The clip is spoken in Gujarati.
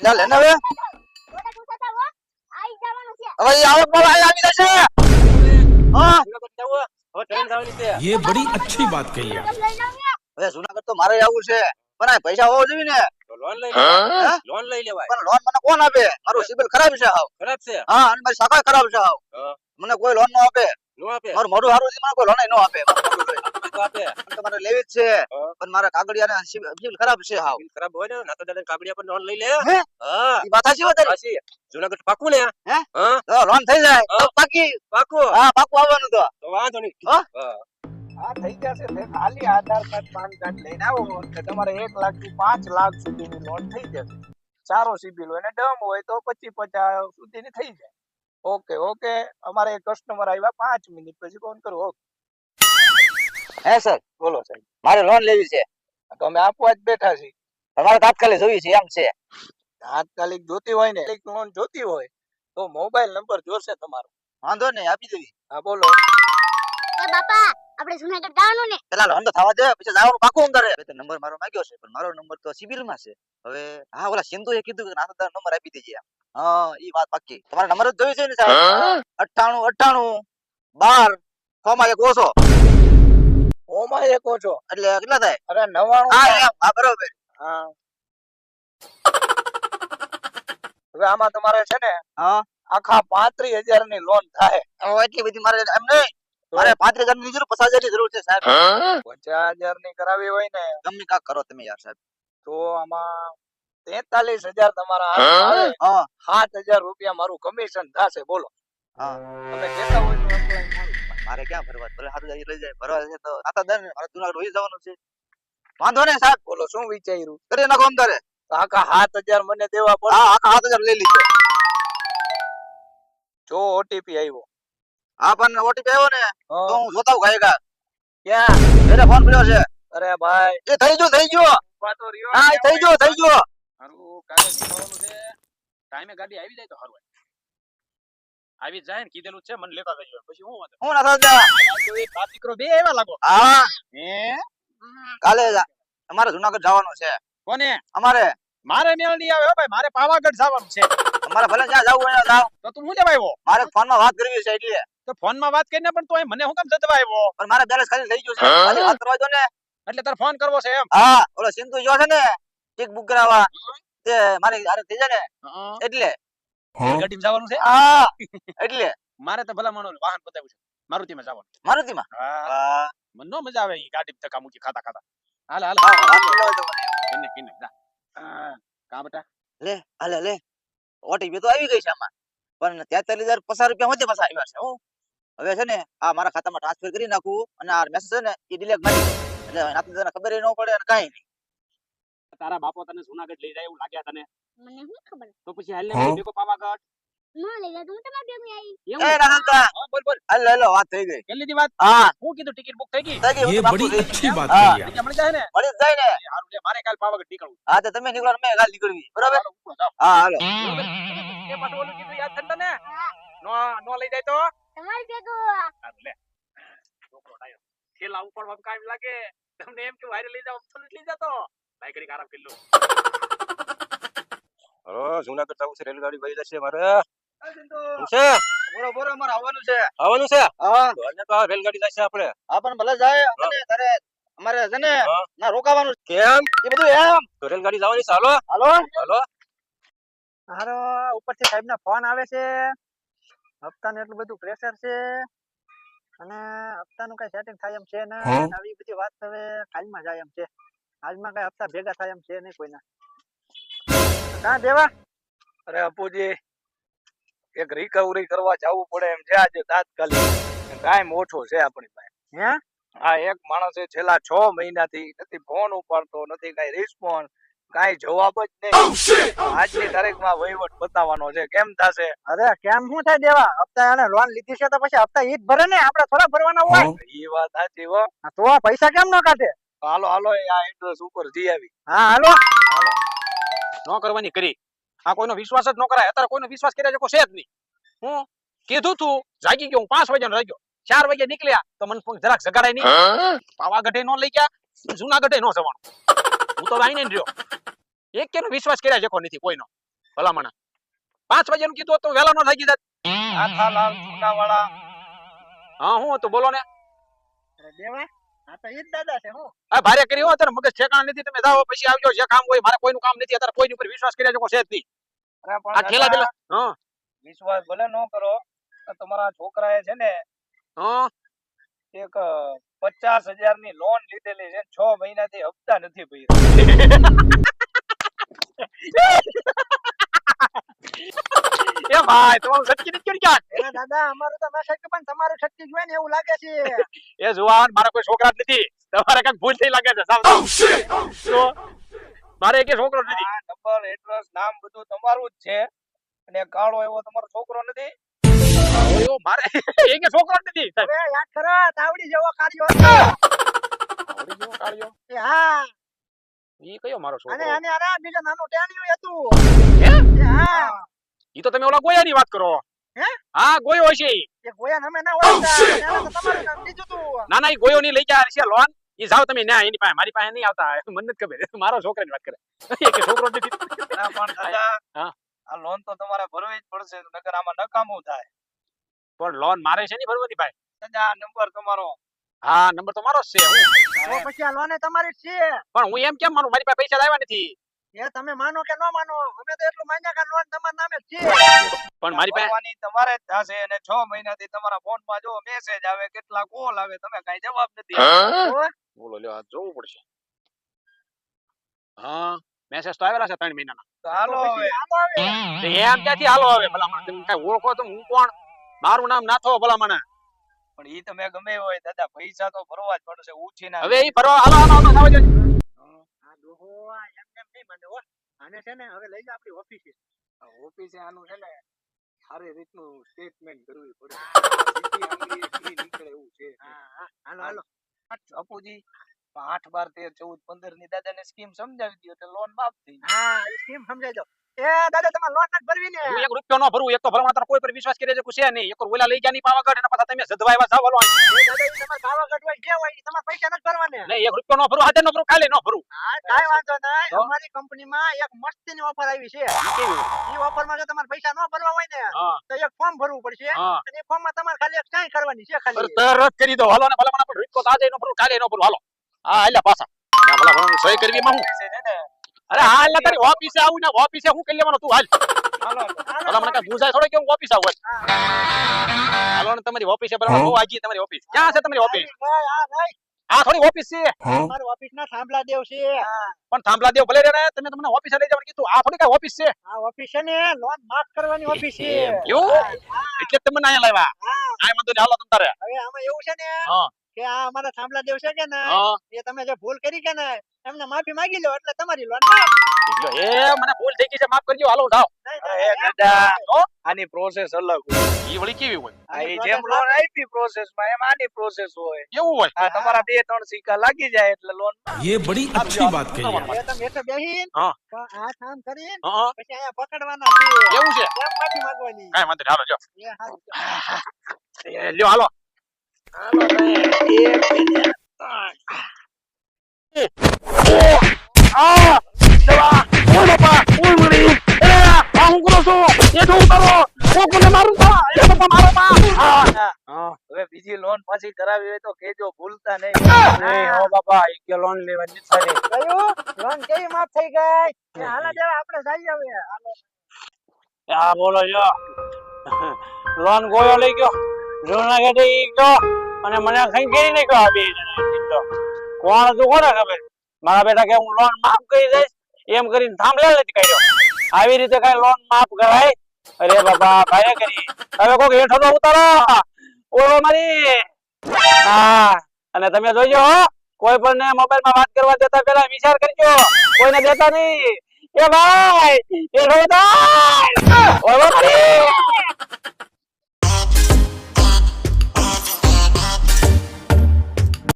લે લે ને હવે મોટા તું થતા હો આઈ જવાનું છે હવે ઈ આવક માં આવી આવી જશે હા હવે ટ્રેન જવાની છે ये बड़ी अच्छी बात कही आप કેમ લઈને આવ્યા હવે જુનાગઢ તો મારે આવવું છે પણ આ પૈસા હોવો જોઈએ ને તો લોન લઈ હે? લેવાય લોન લઈ લેવાય પણ લોન મને કોણ આપે મારું સિબિલ ખરાબ છે હાવ ખરાબ છે હા અને મારી શાખા ખરાબ છે હાવ હા. મને કોઈ લોન નો આપે નો આપે મારું મોઢું સારું છે મને કોઈ લોન નો આપે મારું મોઢું જોઈએ. તો આપે. મને લેવી જ છે. પણ મારા કાગળિયા સિબિલ ખરાબ છે હાવ. ખરાબ હોય ને ના દાદા કાગડિયા પર લોન લઈ લે. હા? ઈ વાત સાચી વાત પાછી જુનાગઢ પાકું ને? હે? હા. લોન થઈ જાય. પાકી. પાકું. હા પાકું આવવાનું તો. તો વાંધો નહીં. હા? હા. થઈ જશે ખાલી આધાર કાર્ડ પાન કાર્ડ લઈને આવો તમારે એક લાખથી પાંચ લાખ સુધીની લોન થઈ જશે. સારો સિબિલ હોય ને ડમ હોય તો પચીસ પચાસ સુધીની થઈ જાય. Okay okay. અમારે કસ્ટમર આવ્યા પાંચ મિનિટ પછી ફોન કરો. ઓકે. હે સર બોલો સર. મારે લોન લેવી છે. તો અમે આપવા જ બેઠા છીએ. તમારે તાત્કાલિક જોવી છે એમ છે. તાત્કાલિક જોતી હોય ને લોન જોતી હોય તો મોબાઈલ નંબર જોશે તમારો. વાંધો નહીં આપી દેવી. હા બોલો. એ બાપા આપણે જુનાગઢ જવાનું ને. પેલા લોન તો થવા દે પછી જવાનું પાકું અંદરે. તો નંબર મારો માંગ્યો છે પણ મારો નંબર તો સિબિલમાં છે. હવે હા ઓલા સિંધુ એ કીધું કે નાનો નંબર આપી દેજે. હા ઈ વાત પાકી તમારે નંબર જ જોઈએ છે ને સાહેબ? અઠ્ઠાણું અઠ્ઠાણું બાર છ માં એક ઓછો. ઓમાં એક ઓછો એટલે કેટલા થાય? અરે નવાણું હા બરોબર. હા. હવે આમાં તમારે છે ને હા. આખા પાંત્રીસ હજારની લોન થાય એટલી બધી મારે એમ નહીં. મારે પાંત્રીસ હજારની જરૂર પચાસ હજારની જરૂર છે સાહેબ. પચાસ હજારની કરાવી હોય ને. તમે કાંક કરો તમે યાર સાહેબ. તો આમાં તેતાલીસ હજાર તમારા હાથમાં આવે. હા. સાત હજાર રૂપિયા મારું કમિશન થશે બોલો. હા. તમે કહેતા હોય મારું. ક્યાં ફરવા ભલે હાથ હજાર લઈ જાય. ફરવા છે તો આતા દર મારે જુનાગઢ વહી જવાનું છે. વાંધો ને સાહેબ. બોલો શું વિચાર્યું? કરે નાખો અંદરે આખા હાથ હજાર મને દેવા પડે? હા આખા હાથ હજાર લઈ લીધો. જો ઓટીપી આવ્યો. હા પણ ઓટીપી આવ્યો ને તો હું જોતા હું ગાયકા ક્યાં? એટલે ફોન કર્યો છે. અરે ભાઈ. એ થઈ ગયો થઈ ગયો. હા થઈ ગયો થઈ ગયો. હારું કાલે નીકળવાનું છે. ટાઈમે ગાડી આવી જાય તો હારું હોય. આવી જાય ને કીધેલું છે મને લેતા જજો. પછી હું હું ના થતા તો એક બાપ દીકરો બે એવા લાગો. હા. હે? કાલે જા- અમારે જુનાગઢ જવાનું છે. કોને? અમારે. મારે મેળ નહીં આવે હો ભાઈ. મારે પાવાગઢ જવાનું છે. અમારે ભલે જ્યાં જવું હોય જાવ તો તું હું લેવા આવ્યો? મારે ફોનમાં વાત કરવી છે એટલે. તો ફોનમાં વાત કરીને પણ તું મને હું કેમ જતવા આવ્યો? પણ મારે બેલેન્સ ખાલી લઈ ગયું છે. ખાલી વાત કરવા દો ને. એટલે તારે ફોન કરવો છે એમ? હા ઓલો સિંધુ જો છે ને ટિકિટ બુક કરાવવા. તે મારી હારે થઈ જાય ને. એટલે ગાડીમાં જવાનું છે? હા એટલે. મારે તો ભલા માણો વાહન બતાવ્યું છે. મારુતિમાં જવાનું મારુતિમાં? હા. મને નો મજા આવે ઈ ગાડી ધક્કા મૂકી ખાતા ખાતા. હાલ હાલ. કિન્ને કિન્ને જા. કા બેટા? લે હાલે લે. ઓટીપી તો આવી ગઈ છે આમાં. પણ તેતાલીસ હજાર પચાસ રૂપિયા વધે પાછા આવ્યા છે હું. હવે છે ને આ મારા ખાતામાં ટ્રાન્સફર કરી નાખું અને આ મેસેજ છે ને એ ડિલેટ મારી. એટલે નાતે તને ખબર ન પડે અને કાંઈ નહીં. તારા બાપો તને જુનાગઢ લઈ જાય એવું લાગ્યા તને? મને શું ખબર? તો પછી હાલ લઈ મેકો પાવાગઢ ના લઈ જા હું તમારા બેગ આવી. એ રાહંતા બોલ બોલ. હાલ લે વાત થઈ ગઈ. કેલી દી વાત? હા. હું કીધું ટિકિટ બુક થઈ ગઈ? એ બડી અચ્છી બાત થઈ યાર હમણે જાય ને. મળી જાય ને. હારું લે મારે કાલ પાવાગઢ નીકળવું હા તો તમે નીકળો મેં કાલ નીકળવી. બરાબર? હા હાલો. એ પાટવાનું કીધું યાદ થતા તને? નો નો લઈ જાય તો? તમારી બેગ હારું લે. કામ લાગે. તમને એમ કે વાયરે લઈ જાઓ તો લઈ જતો. લાઈકડી આરામ કરી લો. જુનાગઢ જવું છે રેલગાડી વહી જશે મારે. છે? બોલો બોલો અમારે આવવાનું છે. આવવાનું છે? હા. તો તો રેલગાડી જશે આપણે. હા પણ ભલે જાય અને તારે અમારે છે ને ના રોકાવાનું કેમ? એ બધું એમ. તો રેલગાડી જવાની છે હાલો? હાલો? હાલો? હારો ઉપરથી સાહેબ ના ફોન આવે છે. હપ્તાને એટલું બધું પ્રેશર છે. અને હપ્તાનું કઈ સેટિંગ થાય એમ છે ને. આવી બધી વાત હવે કાલમાં જાય એમ છે. આજમાં કઈ હપ્તા ભેગા થાય એમ છે નહીં કોઈના. કાં દેવા? અરે અપુજી એક રિકવરી કરવા જવું પડે એમ છે આજે તાત્કાલિક. ટાઈમ ઓછો છે આપણી પાસે. હે? આ એક માણસે છેલ્લા છ મહિનાથી નથી ફોન ઉપાડતો નથી કઈ રિસ્પોન્સ કઈ જવાબ જ નહીં. આજની તારીખમાં વહીવટ બતાવવાનો છે. કેમ થશે? અરે કેમ શું થાય દેવા? હપ્તા એને લોન લીધી છે તો પછી હપ્તા ઈ જ ભરે ને? આપણે થોડા ભરવાના હોય. એ વાત સાચી હો. તો પૈસા કેમ ન કાઢે? હાલો હાલો આ એડ્રેસ ઉપર જઈ આવી. હા હાલો. નો કરવાની કરી. આ કોઈનો વિશ્વાસ જ ન કરાય. અત્યારે કોઈનો વિશ્વાસ કર્યા જેવો છે જ નહીં. હું કીધું તું જાગી ગયો હું પાંચ વાગ્યાનો જાગ્યો ચાર વાગે નીકળ્યા તો મને કોઈ જરાક જગાડાય નહીં. પાવાગઢે નો લઈ ગયા જુનાગઢે નો જવાનું. હું તો આઈને રહ્યો. એક કેનો વિશ્વાસ કર્યા જેકો નથી કોઈનો. ભલામણ. પાંચ વાગ્યાનું કીધું હોત તો વેલા નો થાકી જાત. આથાલાલ ચૂનાવાળા હા હું હતું બોલો ને. દેવા. ભારે કરી હો અત્યારે મગજ ઠેકાણ નથી તમે જાઓ પછી આવજો જે કામ હોય મારે કોઈનું કામ નથી અત્યારે કોઈની ઉપર વિશ્વાસ કર્યા જેવો છે જ નહીં. આ ઠેલા પેલા હા. વિશ્વાસ ભલે ન કરો તમારા છોકરાએ છે ને હા. એક પચાસ હજારની લોન લીધેલી છે છ મહિનાથી હપ્તા નથી ભર્યા. એ ભાઈ તમારું છટકી ક્યાં? અરે દાદા અમારું તો મેસેજ પણ તમારું છટકી જોઈએ ને એવું લાગે છે. એ જુવાન મારા કોઈ છોકરા જ નથી. તમારે કંઈક ભૂલ થઈ લાગે છે સાવ સાવ. તો મારે એક છોકરો નથી. નંબર એડ્રેસ નામ બધું તમારું જ છે. અને કાળો એવો તમારો છોકરો નથી. મારે એક છોકરો નથી. યાદ કરો તાવડી જેવો કાર્યો આવડી ગયો કાળિયો. એ હા. ઈ કયો મારો છોકરો? અને અરે બીજો નાનું ટેણિયું હતું. હે? હા. ઈ તો તમે ઓલા ગોયાની વાત કરો. હે? હા ગોયો હશે. એ ગોયા અમે ના ઓળખતા. તો નામ બીજું હતું ના ના ઈ ગોયો ની લઈ ગયા હશે લોન. ઈ જાવ તમે ન્યા એની પાસે મારી પાસે નહીં આવતા. મને નથી ખબર. મારો છોકરાની વાત કરે. એક છોકરો નથી ના પણ દાદા હા. આ લોન તો તમારે ભરવી જ પડશે નકર આમાં નકામું થાય. પણ લોન મારે છે નહીં ભરવાની ભાઈ. દાદા આ નંબર તમારો. હા નંબર તો મારો જ છે હું. તો પછી આ લોન તમારી જ છે. પણ હું એમ કેમ માનું મારી પાસે પૈસા લાવ્યા નથી? એ તમે માનો કે ન માનો અમે તો એટલું માન્યા કે લોન તમારા નામે છે. પણ મારી પાસે તમારે જ થશે અને છ મહિનાથી તમારા ફોનમાં જો મેસેજ આવે કેટલા કોલ આવે તમે કઈ જવાબ નથી બોલો લ્યો આ જોવું પડશે. હા મેસેજ તો આવેલા છે ત્રણ મહિનાના. તો હાલો હવે. એમ ક્યાંથી હાલો હવે ભલામણ. તમે કઈ ઓળખો તો હું કોણ? મારું નામ નાથો ભલામણ. પણ ઈ તમે ગમે હોય દાદા પૈસા તો ભરવા જ પડશે ઉછીના હવે ઈ ભરવા હાલો હાલો હાલો આ એમ એમ નહીં મને હો. આને છે ને હવે લઈ જા આપણી ઓફિસે ઓફિસે આનું છે ને સારી રીતનું સ્ટેટમેન્ટ કરવું પડે. સીધી નીકળે એવું છે. હાલો હાલો. અપુજી આઠ બાર તેર ચૌદ પંદરની દાદા ને સ્કીમ સમજાવી દો એટલે લોન માફ થઈ હા સ્કીમ સમજાવી દો. એ દાદા તમારે લોન નથી ભરવી ને. એક રૂપિયો ન ભરું એક તો ભલામણ તાર કોઈ પર વિશ્વાસ કરી છે છે નહીં. એક ઓલા લઈ ગયા નહીં પાવાગઢ અને પાછા તમે સધવા આવ્યા જાવ હાલો એ તમારે પાવાગઢ હોય જે હોય તમારે પૈસા નથી ભરવાના. નહીં એક રૂપિયો ન ભરું આજે ન ભરું કાલે ન ભરું. હા કાંઈ વાંધો નહીં. અમારી કંપનીમાં એક મસ્તીની ઓફર આવી છે. કેવું? ઈ જો તમારે પૈસા નો ભરવા હોય ને તો એક ફોર્મ ભરવું પડશે. અને એ ફોર્મમાં તમારે ખાલી એક સાઈન કરવાની છે ખાલી. તરત કરી દો. હાલો ને ભલામણ આપણે રૂપિયો આજે ન ભરું કાલે ન ભરું. હાલો. હા હાલ્યા પાછા. ના ભલા ભલા સહી કરવી માં હું. અરે હા એટલે તારી ઓફિસે આવું ને ઓફિસે હું કરી લેવાનો તું હાલ. હાલો. મને કઈ પૂછાય થોડો કે હું ઓફિસ આવું હાલો. ને તમારી ઓફિસે બરાબર બહુ આગી તમારી ઓફિસ. ક્યાં છે તમારી ઓફિસ? આ થોડી ઓફિસ છે. મારી ઓફિસ ના થાંભલા દેવ છે પણ થાંભલા દેવ ભલે રે તમે તમને ઓફિસે લઈ જવાનું કીધું. આ થોડી કઈ ઓફિસ છે? આ ઓફિસ છે ને લોન માફ કરવાની ઓફિસ છે. એવું? એટલે તમને અહીંયા લાવ્યા. આ મંદિર હાલો તમ તારે. હવે આમાં એવું છે ને હા. કે આ અમારા થાંભલા દેવ છે કે ને એ તમે જે ભૂલ કરી કે ને એમને માફી માંગી લો એટલે તમારી લોન એ મને ભૂલ થઈ ગઈ છે માફ કરજો હાલો જાવ આની પ્રોસેસ અલગ હોય. ઈ વળી કેવી હોય? આ જેમ લોન આપી પ્રોસેસમાં એમ આની પ્રોસેસ હોય. એવું હોય? આ તમારા બે ત્રણ સિક્કા લાગી જાય એટલે લોન એ બડી અચ્છી વાત કહી તમે એટલે બેહીન. આ કામ કરી પછી આયા પકડવાના એવું છે? માફી માંગવાની? કાઈ વાંધો હાલો જો. લ્યો હાલો. બીજી લોન પાછી કરાવી હોય તો કેજો ભૂલતા નહીં. હો. બાપા લોન લેવાની સારી કયું? લોન કેવી માફ થઈ ગઈ? હાલા આપણે હવે. હાલો. બોલો જો. લોન ગોયો લઈ ગયો. જૂનાગઢ ગયો. અને મને ખંખેરી નહીં આ બે તો. કોણ હતું કોને ખબર? મારા બેટા કે હું લોન માફ કરી દઈશ, એમ કરીને થાંભલા નથી કર્યો આવી રીતે કઈ લોન માફ કરાય? અરે બાબા ભાઈ કરી. હવે કોક હેઠો તો ઉતારો. ઓળો મારી. હા, અને તમે જોજો કોઈ પણ મોબાઈલમાં વાત કરવા દેતા પેલા વિચાર કરજો. કોઈને દેતા નહીં. એ ભાઈ એ રોતા ઓળો મારી.